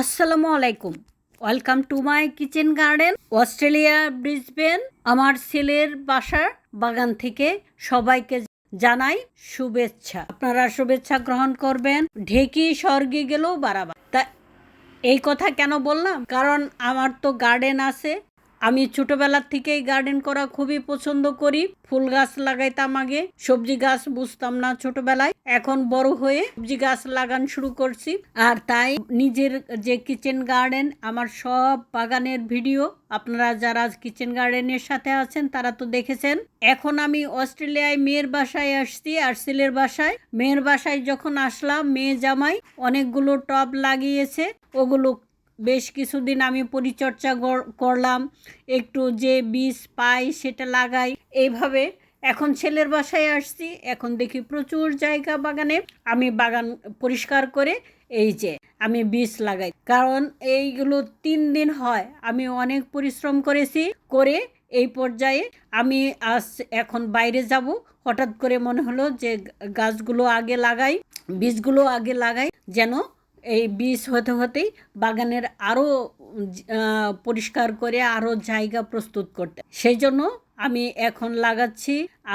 আসসালামু আলাইকুম। Welcome to my kitchen garden, Australia, Brisbane. আমার ছেলের বাসার বাগান থেকে সবাইকে জানাই শুভেচ্ছা। আপনারা শুভেচ্ছা গ্রহণ করবেন। ঢেকি স্বর্গে গেলেও বাড়াবা। তা এই কথা কেন বললাম? কারণ আমার তো গার্ডেন আছে। আমি ছোটবেলার থেকেই গার্ডেন করা খুবই পছন্দ করি। ফুল গাছ লাগাইতাম আগে, সবজি গাছ বুঝতাম না ছোটবেলায়। এখন বড় হয়ে সবজি গাছ লাগান শুরু করছি। আর তাই নিজের যে কিচেন গার্ডেন আমার সব বাগানের ভিডিও আপনারা যারা কিচেন গার্ডেনের সাথে আছেন, তারা তো দেখেছেন। এখন আমি অস্ট্রেলিয়ায় মেয়ের বাসায় আসছি, আর ছেলের বাসায়। মেয়ের বাসায় যখন আসলাম, মেয়ে জামাই অনেকগুলো টব লাগিয়েছে, ওগুলো বেশ কিছুদিন আমি পরিচর্যা করলাম, একটু যে বীজ পাই সেটা লাগাই। এইভাবে এখন ছেলের বাসায় আসছি, এখন দেখি প্রচুর জায়গা বাগানে আমি বাগান পরিষ্কার করে এই যে আমি বীজ লাগাই। কারণ এইগুলো তিন দিন হয়, আমি অনেক পরিশ্রম করেছি করে এই পর্যায়ে আমি আজ এখন বাইরে যাব। হঠাৎ করে মনে হলো যে গাছগুলো আগে লাগাই, বীজগুলো আগে লাগাই যেন এই বীজ হতে হতেই বাগানের আরও পরিষ্কার করে আরও জায়গা প্রস্তুত করতে। সেই জন্য আমি এখন লাগাচ্ছি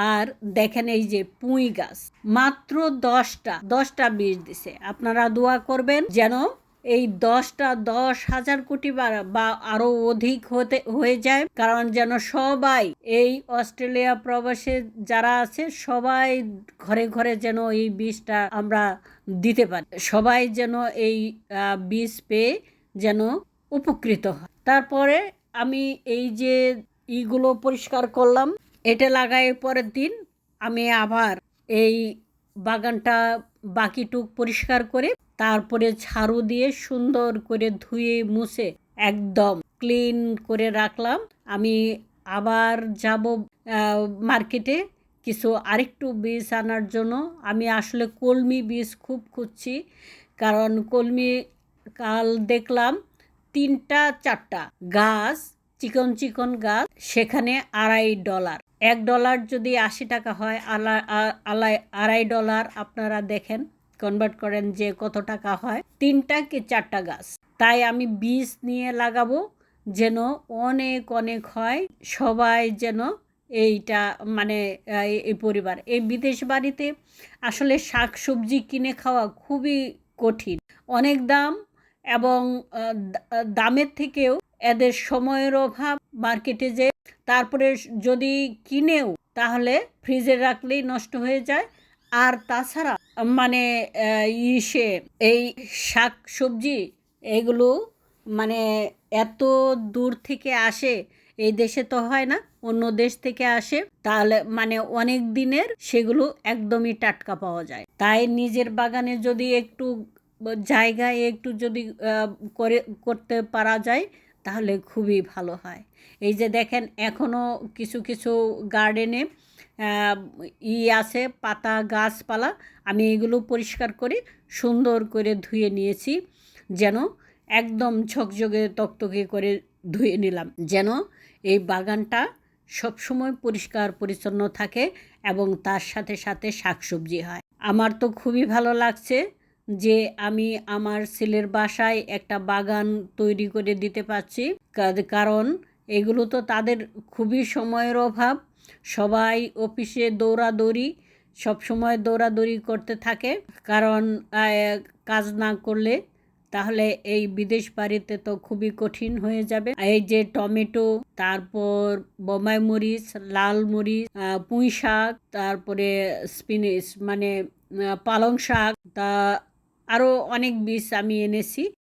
আর দেখেন এই যে পুঁই গাছ। মাত্র দশটা দশটা বীজ দিছে। আপনারা দোয়া করবেন যেন এই দশটা দশ হাজার কোটি বা বা আরও অধিক হতে, হয়ে যায়। কারণ যেন সবাই এই অস্ট্রেলিয়া প্রবাসে যারা আছে, সবাই ঘরে ঘরে যেন এই বীজটা আমরা দিতে পারি। সবাই যেন এই বীজ পেয়ে যেন উপকৃত হয়। তারপরে আমি এই যে ইগুলো পরিষ্কার করলাম, এটা লাগাই পরের দিন আমি আবার এই বাগানটা বাকিটুক পরিষ্কার করে তারপরে ঝাড়ু দিয়ে সুন্দর করে ধুয়ে মুছে একদম ক্লিন করে রাখলাম। আমি আবার যাব মার্কেটে কিছু আরেকটু বীজ আনার জন্য। আমি আসলে কলমি বীজ খুব খুঁজছি, কারণ কলমি কাল দেখলাম তিনটা চারটা গাছ, চিকন চিকন গাছ, সেখানে আড়াই ডলার। এক ডলার যদি আশি টাকা হয়, আলা আলাই, আড়াই ডলার আপনারা দেখেন কনভার্ট করেন যে কত টাকা হয়, তিনটা কি চারটা গাছ। তাই আমি বীজ নিয়ে লাগাবো, যেন অনেক অনেক হয়, সবাই যেন এইটা মানে এই পরিবার। এই বিদেশ বাড়িতে আসলে শাক সবজি কিনে খাওয়া খুবই কঠিন। অনেক দাম এবং দামের থেকেও এদের সময়ের অভাব, মার্কেটে যে তারপরে যদি কিনেও, তাহলে ফ্রিজে রাখলেই নষ্ট হয়ে যায়। আর তাছাড়া মানে ইসে, এই শাক সবজি এগুলো মানে এত দূর থেকে আসে, এই দেশে তো হয় না, অন্য দেশ থেকে আসে, তাহলে মানে অনেক দিনের সেগুলো একদমই টাটকা পাওয়া যায়। তাই নিজের বাগানে যদি একটু, জায়গায় একটু যদি করে, করতে পারা যায় তাহলে খুবই ভালো হয়। এই যে দেখেন এখনও কিছু কিছু গার্ডেনে ই আছে, পাতা গাছপালা। আমি এগুলো পরিষ্কার করে সুন্দর করে ধুয়ে নিয়েছি, যেন একদম ঝকঝকে, তকতকে করে ধুয়ে নিলাম। যেন এই বাগানটা সবসময় পরিষ্কার, পরিচ্ছন্ন থাকে এবং তার সাথে সাথে শাকসবজি হয়। আমার তো খুবই ভালো লাগছে। যে আমি আমার ছেলের বাসায় একটা বাগান তৈরি করে দিতে পারছি। কারণ এগুলো তো তাদের খুবই সময়ের অভাব। সবাই অফিসে দৌড়াদৌড়ি, সব সময় দৌড়াদৌড়ি করতে থাকে। কারণ কাজ না করলে তাহলে এই বিদেশ বাড়িতে তো খুবই কঠিন হয়ে যাবে। এই যে টমেটো, তারপর বোমাই মরিচ, লাল মরিচ পুঁই শাক তারপরে স্পিনিশ মানে পালং শাক, তা আরও অনেক বীজ আমি এনেছি।